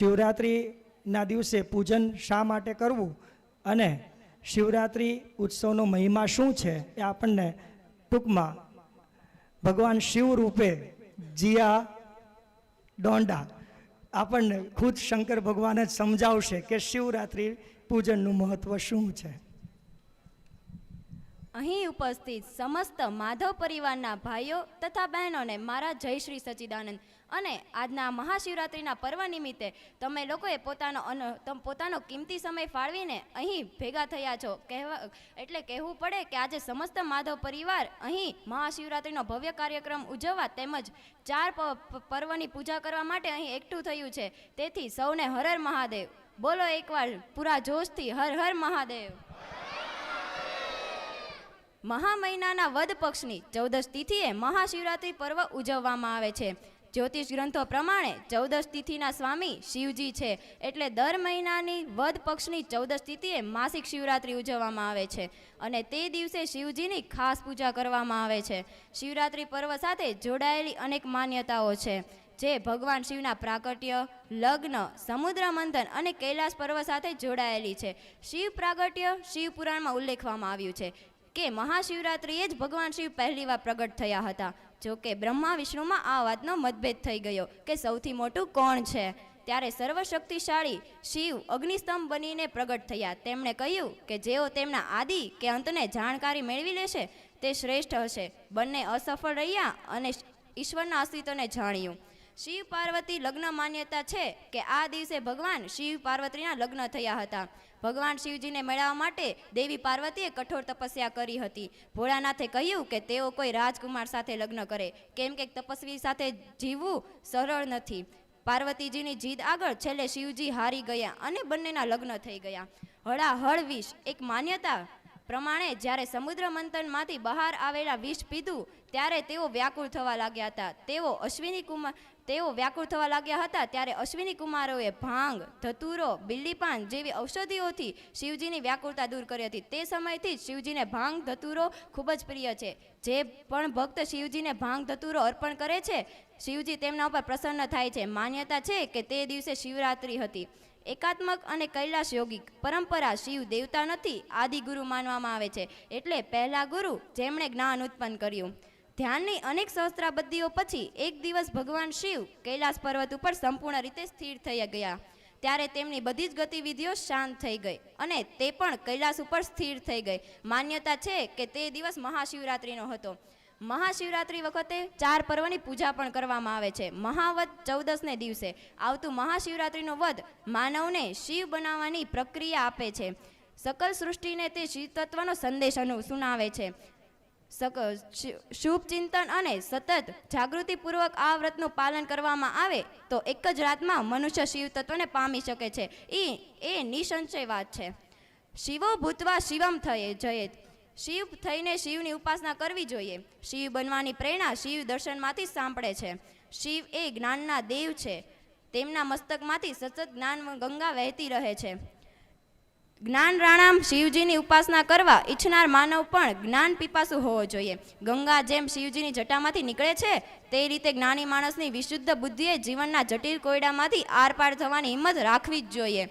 શિવરાત્રિના દિવસે પૂજન શા માટે કરવું અને શિવરાત્રિ ઉત્સવનો મહિમા શું છે એ આપણને ટૂંકમાં ભગવાન શિવ રૂપે જીયા ડોંડા આપણને ખુદ શંકર ભગવાન જ સમજાવશે કે શિવરાત્રિ પૂજનનું મહત્વ શું છે. અહીં ઉપસ્થિત સમસ્ત માધવ પરિવારના ભાઈઓ તથા બહેનોને મારા જય શ્રી સચિદાનંદ. અને આજના મહાશિવરાત્રિના પર્વ નિમિત્તે તમે લોકોએ પોતાનો અન પોતાનો કિંમતી સમય ફાળવીને અહીં ભેગા થયા છો. કહેવા, એટલે કહેવું પડે કે આજે સમસ્ત માધવ પરિવાર અહીં મહાશિવરાત્રિનો ભવ્ય કાર્યક્રમ ઉજવવા તેમજ ચાર પર્વની પૂજા કરવા માટે અહીં એકઠું થયું છે. તેથી સૌને હર હર મહાદેવ. બોલો એકવાર પૂરા જોશથી હર હર મહાદેવ. મહા મહિનાના વદ પક્ષની ચૌદશ તિથિએ મહાશિવરાત્રિ પર્વ ઉજવવામાં આવે છે. જ્યોતિષ ગ્રંથો પ્રમાણે ચૌદશ તિથિના સ્વામી શિવજી છે. એટલે દર મહિનાની વદ પક્ષની ચૌદશ તિથિએ માસિક શિવરાત્રિ ઉજવવામાં આવે છે અને તે દિવસે શિવજીની ખાસ પૂજા કરવામાં આવે છે. શિવરાત્રિ પર્વ સાથે જોડાયેલી અનેક માન્યતાઓ છે. જે ભગવાન શિવના પ્રાગટ્ય, લગ્ન, સમુદ્ર મંથન અને કૈલાસ પર્વ સાથે જોડાયેલી છે. શિવ પ્રાગટ્ય શિવ પુરાણમાં ઉલ્લેખવામાં આવ્યું છે. કે મહાશિવરાત્રિએ જ ભગવાન શિવ પહેલીવાર પ્રગટ થયા હતા. જો કે બ્રહ્મા વિષ્ણુમાં આ વાતનો મતભેદ થઈ ગયો કે સૌથી મોટું કોણ છે? ત્યારે સર્વશક્તિશાળી શિવ અગ્નિસ્તંભ બનીને પ્રગટ થયા. તેમણે કહ્યું કે જેઓ તેમના આદિ કે અંતને જાણકારી મેળવી લેશે, તે શ્રેષ્ઠ હશે. બંને અસફળ રહ્યા અને ઈશ્વરના અસ્તિત્વને જાણ્યું. શિવ પાર્વતી લગ્ન માન્યતા છે કે આ દિવસે ભગવાન શિવ પાર્વતીના લગ્ન થયા હતા. ભગવાન શિવજીને મેળવવા માટે દેવી પાર્વતીએ કઠોર તપસ્યા કરી હતી. ભોળાનાથે કહ્યું કે તેઓ કોઈ રાજકુમાર સાથે લગ્ન કરે. કેમ કે તપસ્વી સાથે જીવવું સરળ નથી. પાર્વતીજીની જીદ આગળ છેલ્લે શિવજી હારી ગયા અને બંનેના લગ્ન થઈ ગયા. હળાહળ વિષ, એક માન્યતા પ્રમાણે જ્યારે સમુદ્ર મંથનમાંથી બહાર આવેલા વિષ પીધું, ત્યારે તેઓ વ્યાકુળ થવા લાગ્યા હતા. તેઓ અશ્વિની કુમાર તેઓ વ્યાકુળ થવા લાગ્યા હતા ત્યારે અશ્વિની કુમારોએ ભાંગ, ધતુરો, બિલ્લીપાન જેવી ઔષધિઓથી શિવજીની વ્યાકુળતા દૂર કરી હતી. તે સમયથી જ શિવજીને ભાંગ, ધતુરો ખૂબ જ પ્રિય છે. જે પણ ભક્ત શિવજીને ભાંગ, ધતુરો અર્પણ કરે છે, શિવજી તેમના ઉપર પ્રસન્ન થાય છે. માન્યતા છે કે તે દિવસે શિવરાત્રિ હતી. એકાત્મક અને કૈલાશ યોગિક પરંપરા શિવ દેવતા નથી, આદિ ગુરુ માનવામાં આવે છે. એટલે પહેલા ગુરુ જેમણે જ્ઞાન ઉત્પન્ન કર્યું. ધ્યાનની અનેક સહસ્ત્રાબદ્ધિઓ પછી એક દિવસ ભગવાન શિવ કૈલાસ પર્વત ઉપર સંપૂર્ણ રીતે સ્થિર થઈ ગયા. ત્યારે તેમની બધી જ ગતિવિધિઓ શાંત થઈ ગઈ અને તે પણ કૈલાસ ઉપર સ્થિર થઈ ગઈ. માન્યતા છે કે તે દિવસ મહાશિવરાત્રિનો હતો. મહાશિવરાત્રિ વખતે ચાર પર્વની પૂજા પણ કરવામાં આવે છે. મહાવદ ચૌદસને દિવસે આવતું મહાશિવરાત્રિનો વધ માનવને શિવ બનાવવાની પ્રક્રિયા આપે છે. સકલ સૃષ્ટિને તે શિવ તત્વનો સંદેશ સુનાવે છે. શુભ ચિંતન અને સતત જાગૃતિપૂર્વક આ વ્રતનું પાલન કરવામાં આવે, તો એક જ રાતમાં મનુષ્ય શિવ તત્વને પામી શકે છે. એ એ નિસંશય વાત છે. શિવો ભૂતવા શિવમ થયે જયેત. શિવ થઈને શિવની ઉપાસના કરવી જોઈએ. શિવ બનવાની પ્રેરણા શિવ દર્શનમાંથી સાંભળે છે. શિવ એ જ્ઞાનના દેવ છે. તેમના મસ્તકમાંથી સતત જ્ઞાન ગંગા વહેતી રહે છે. જ્ઞાન રાણામ શિવજીની ઉપાસના કરવા ઈચ્છનાર માનવ પણ જ્ઞાન પીપાસુ હોવો જોઈએ. ગંગા જેમ શિવજીની જટામાંથી નીકળે છે, તે રીતે જ્ઞાની માણસની વિશુદ્ધ બુદ્ધિએ જીવનના જટિલ કોયડામાંથી આરપાર થવાની હિંમત રાખવી જ જોઈએ.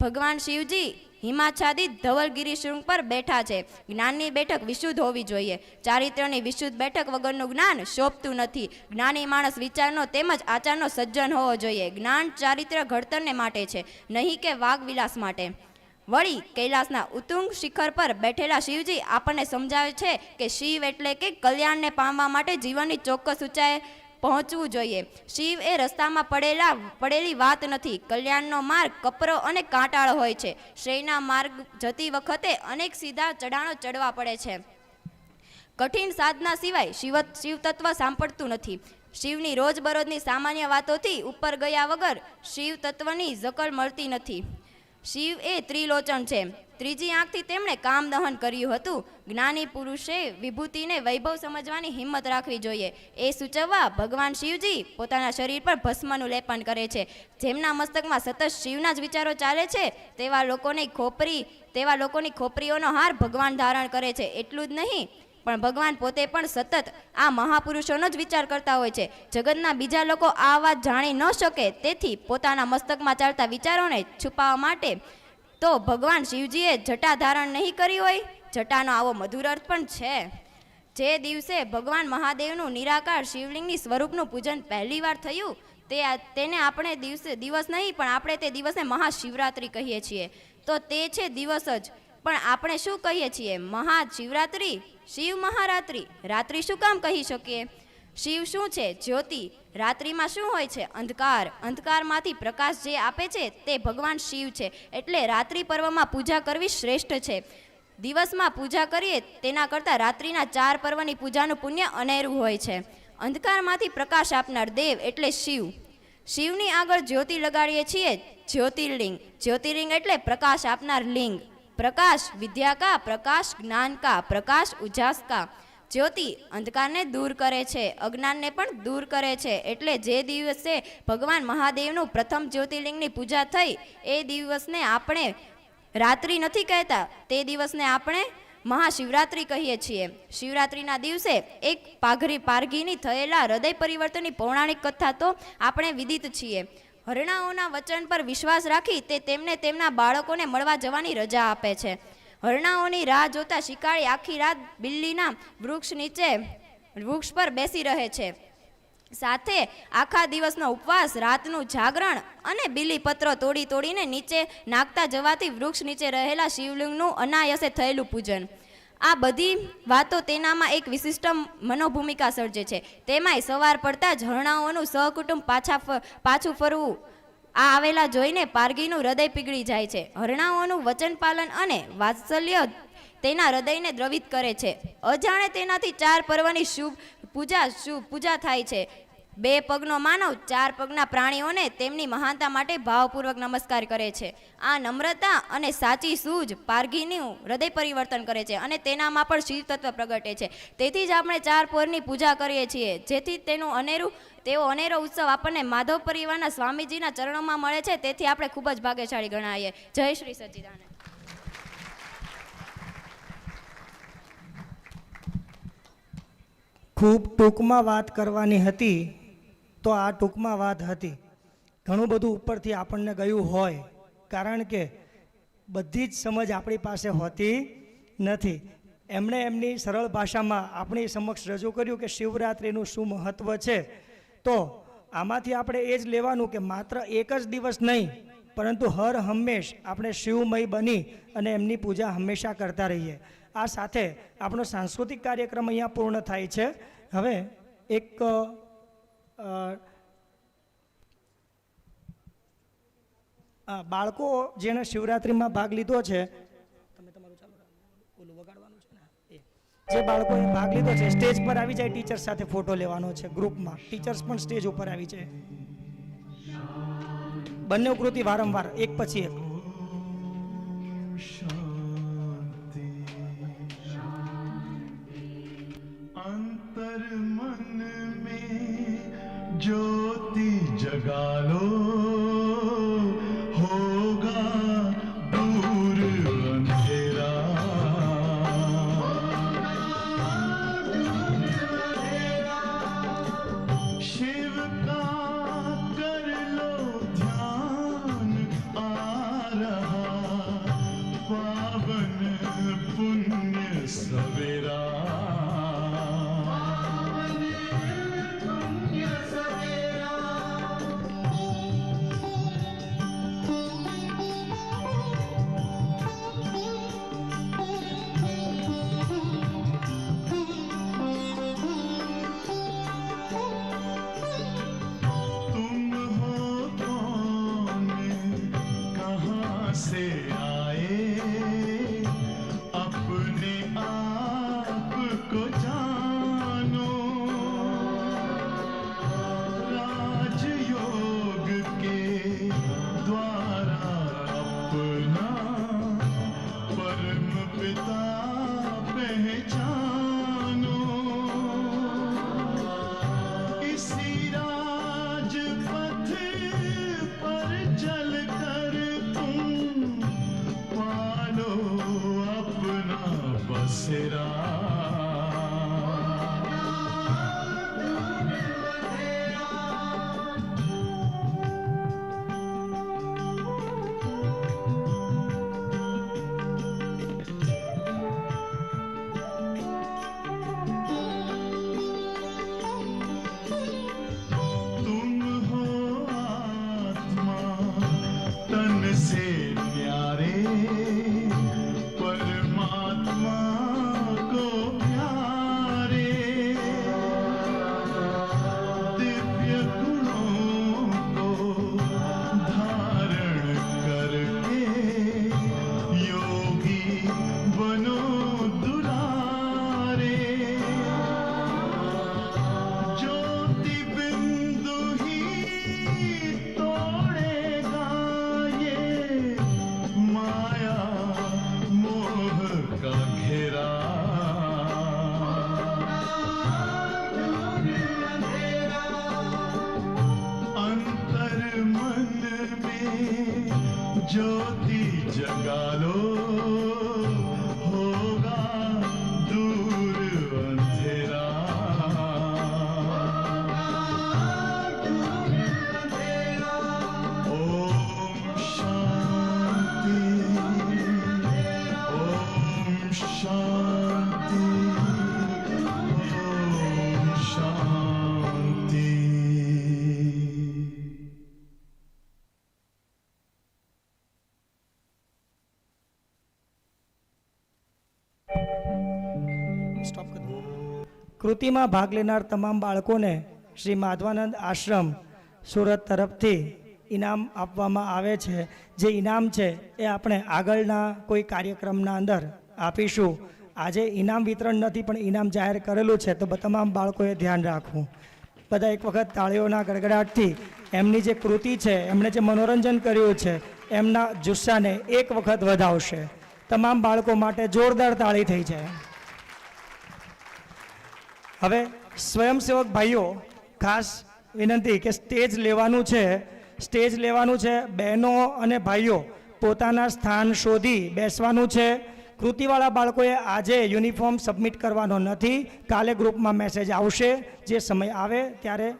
ભગવાન શિવજી હિમાચ્છાદિત ધવલગીરી શૃંગ પર બેઠા છે. જ્ઞાનની બેઠક વિશુદ્ધ હોવી જોઈએ. ચારિત્ર્યની વિશુદ્ધ બેઠક વગરનું જ્ઞાન શોભતું નથી. જ્ઞાની માણસ વિચારનો તેમજ આચારનો સજ્જન હોવો જોઈએ. જ્ઞાન ચારિત્ર્ય ઘડતરને માટે છે, નહીં કે વાઘવિલાસ માટે. વળી કૈલાસના ઉતુંગ શિખર પર બેઠેલા શિવજી આપણને સમજાવે છે કે શિવ એટલે કે કલ્યાણને પામવા માટે જીવનની ચોક્કસ ઊંચાઈ પહોંચવું જોઈએ. શિવ એ રસ્તામાં પડેલા, પડેલી વાત નથી. કલ્યાણનો માર્ગ કપરો અને કાંટાળો હોય છે. શ્રેયના માર્ગ જતી વખતે અનેક સીધા ચઢાણો ચડવા પડે છે. કઠિન સાધના સિવાય શિવ શિવતત્વ સાંપડતું નથી. શિવની રોજબરોજની સામાન્ય વાતોથી ઉપર ગયા વગર શિવ તત્વની જકલ મળતી નથી. શિવ એ ત્રિલોચન છે. ત્રીજી આંખથી તેમણે કામ દહન કર્યું હતું. જ્ઞાની પુરુષે વિભૂતિને વૈભવ સમજવાની હિંમત રાખવી જોઈએ. એ સૂચવવા ભગવાન શિવજી પોતાના શરીર પર ભસ્મનું લેપન કરે છે. જેમના મસ્તકમાં સતત શિવના જ વિચારો ચાલે છે, તેવા લોકોની ખોપરી, તેવા લોકોની ખોપરીઓનો હાર ભગવાન ધારણ કરે છે. એટલું જ નહીં પણ ભગવાન પોતે પણ સતત આ મહાપુરુષોનો જ વિચાર કરતા હોય છે. જગતના બીજા લોકો આ વાત જાણી ન શકે તેથી પોતાના મસ્તકમાં ચાલતા વિચારોને છુપાવવા માટે તો ભગવાન શિવજીએ જટા ધારણ નહીં કરી હોય. જટાનો આવો મધુર અર્થ પણ છે. જે દિવસે ભગવાન મહાદેવનું નિરાકાર શિવલિંગની સ્વરૂપનું પૂજન પહેલીવાર થયું, તે તેને આપણે દિવસે, દિવસ નહીં, પણ આપણે તે દિવસને મહાશિવરાત્રિ કહીએ છીએ. તો તે છે દિવસ જ પણ આપણે શું કહીએ છીએ? મહાશિવરાત્રિ? શિવ મહારાત્રિ? રાત્રિ શું કામ કહી શકીએ? શિવ શું છે? જ્યોતિ? રાત્રિમાં શું હોય છે? અંધકાર. અંધકારમાંથી પ્રકાશ જે આપે છે તે ભગવાન શિવ છે. એટલે રાત્રિ પર્વમાં પૂજા કરવી શ્રેષ્ઠ છે. દિવસમાં પૂજા કરીએ તેના કરતાં રાત્રિના ચાર પર્વની પૂજાનું પુણ્ય અનેરું હોય છે. અંધકારમાંથી પ્રકાશ આપનાર દેવ એટલે શિવ. શિવની આગળ જ્યોતિ લગાડીએ છીએ જ્યોતિર્લિંગ. જ્યોતિર્લિંગ એટલે પ્રકાશ આપનાર લિંગ. પ્રકાશ વિદ્યા કા, પ્રકાશ જ્ઞાન કા, પ્રકાશ ઉજાસ કા, જ્યોતિ અંધકારને દૂર કરે છે, અજ્ઞાનને પણ દૂર કરે છે. એટલે જે દિવસે ભગવાન મહાદેવનું પ્રથમ જ્યોતિર્લિંગની પૂજા થઈ, એ દિવસને આપણે રાત્રિ નથી કહેતા, તે દિવસને આપણે મહાશિવરાત્રિ કહીએ છીએ. શિવરાત્રિના દિવસે એક પાઘરી પારઘીની થયેલા હૃદય પરિવર્તનની પૌરાણિક કથા તો આપણે વિદિત છીએ. હરણાઓના વચન પર વિશ્વાસ રાખી તે તેમને તેમના બાળકોને મળવા જવાની રજા આપે છે. હરણાઓની રાહ જોતા શિકારી આખી રાત બિલ્લીના વૃક્ષ નીચે, વૃક્ષ પર બેસી રહે છે. સાથે આખા દિવસનો ઉપવાસ, રાતનું જાગરણ અને બીલીપત્ર તોડી તોડીને નીચે નાખતા જવાથી વૃક્ષ નીચે રહેલા શિવલિંગનું અનાયસે થયેલું પૂજન. આ બધી વાતો તેનામાં એક વિશિષ્ટ મનોભૂમિકા સર્જે છે. તેમાંય સવાર પડતા જ હરણાઓનું સહકુટુંબ પાછા પાછું ફરવું. આ આવેલા જોઈને પારગીનું હૃદય પીગળી જાય છે. હરણાઓનું વચન પાલન અને વાત્સલ્ય તેના હૃદયને દ્રવિત કરે છે. અજાણે તેનાથી ચાર પર્વની શુભ પૂજા શુભ પૂજા થાય છે. બે પગનો માનવ, ચાર પગના પ્રાણીઓને તેમની મહાનતા માટે ભાવપૂર્વક નમસ્કાર કરે છે. આ નમ્રતા અને સાચી સૂઝ પારઘીનું હૃદય પરિવર્તન કરે છે અને તેનામાં પણ શિવ તત્વ પ્રગટે છે. તેથી જ આપણે ચાર પોરની પૂજા કરીએ છીએ. જેથી તેનું અનેરું, તેવો અનેરો ઉત્સવ આપણને માધવ પરિવારના સ્વામીજીના ચરણોમાં મળે છે. તેથી આપણે ખૂબ જ ભાગ્યશાળી ગણાઈએ. જય શ્રી સચિદાનંદ. ખૂબ ટૂંકમાં વાત કરવાની હતી તો આ ટૂંકમાં વાત હતી. ઘણું બધું ઉપરથી આપણને ગયું હોય. કારણ કે બધી જ સમજ આપણી પાસે હોતી નથી. એમણે એમની સરળ ભાષામાં આપણી સમક્ષ રજૂ કર્યું કે શિવરાત્રિનું શું મહત્ત્વ છે. તો આમાંથી આપણે એ જ લેવાનું કે માત્ર એક જ દિવસ નહીં, પરંતુ હર હંમેશ આપણે શિવમય બની અને એમની પૂજા હંમેશા કરતા રહીએ. આ સાથે આપણો સાંસ્કૃતિક કાર્યક્રમ અહીંયા પૂર્ણ થાય છે. હવે એક બાળકો જેણે શિવરાત્રિમાં ભાગ લીધો છે, તમે તમારું ચાલુ ઓલું વગાડવાનું છે ને, એ. જે બાળકોએ ભાગ લીધો છે, સ્ટેજ પર આવી જાય, ટીચર સાથે ફોટો લેવાનો છે ગ્રુપમાં. ટીચર્સ પણ સ્ટેજ ઉપર આવી જાય. બંને કૃતિ વારંવાર, એક પછી એક. અંતર મને जगा लो होगा दूर अंधेरा शिव का कर लो ध्यान आ रहा पावन पुण्य सवेरा કૃતિમાં ભાગ લેનાર તમામ બાળકોને શ્રી માધવાનંદ આશ્રમ સુરત તરફથી ઇનામ આપવામાં આવે છે. જે ઇનામ છે એ આપણે આગળના કોઈ કાર્યક્રમના અંદર આપીશું. આજે ઇનામ વિતરણ નથી, પણ ઇનામ જાહેર કરેલું છે, તો તમામ બાળકોએ ધ્યાન રાખવું. બધા એક વખત તાળીઓના ગડગડાટથી એમની જે કૃતિ છે, એમણે જે મનોરંજન કર્યું છે, એમના જુસ્સાને એક વખત વધાવશે. તમામ બાળકો માટે જોરદાર તાળી થઈ જાય હવે સ્વયંસેવક ભાઈઓ, ખાસ વિનંતી કે સ્ટેજ લેવાનું છે, સ્ટેજ લેવાનું છે, બહેનો અને ભાઈઓ, પોતાના સ્થાન શોધી બેસવાનું છે કૃતિવાળા બાળકોએ આજે યુનિફોર્મ સબમિટ કરવાનો નથી. કાલે ગ્રુપમાં મેસેજ આવશે. જે સમય આવે ત્યારે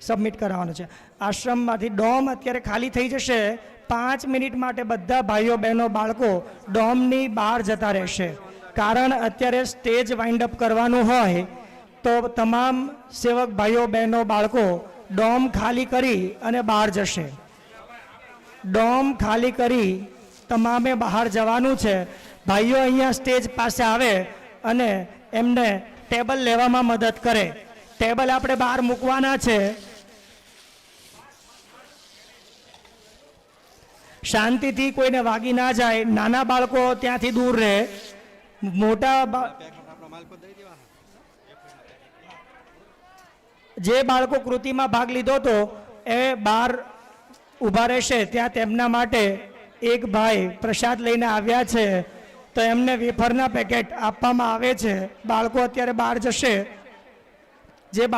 સબમિટ કરવાનો છે. આશ્રમમાંથી ડોમ અત્યારે ખાલી થઈ જશે. પાંચ મિનિટ માટે બધા ભાઈઓ, બહેનો, બાળકો ડોમની બહાર જતા રહેશે. કારણ અત્યારે સ્ટેજ વાઇન્ડ અપ કરવાનું હોય તો તમામ સેવક ભાઈઓ, બહેનો, બાળકો ડોમ ખાલી કરી અને બહાર જશે. ડોમ ખાલી કરી તમામે બહાર જવાનું છે. ભાઈઓ અહીંયા સ્ટેજ પાસે આવે અને એમને ટેબલ લેવામાં મદદ કરે. ટેબલ આપણે બહાર મૂકવાના છે. શાંતિથી કોઈને વાગી ના જાય. નાના બાળકો ત્યાંથી દૂર રહે. મોટા જે બાળકો કૃતિમાં ભાગ લીધો હતો, એ બહાર ઊભા રહેશે. ત્યાં તેમના માટે એક ભાઈ પ્રસાદ લઈને આવ્યા છે. તો એમને વેફરના પેકેટ આપવામાં આવે છે. બાળકો અત્યારે બહાર જશે. જે બાળકો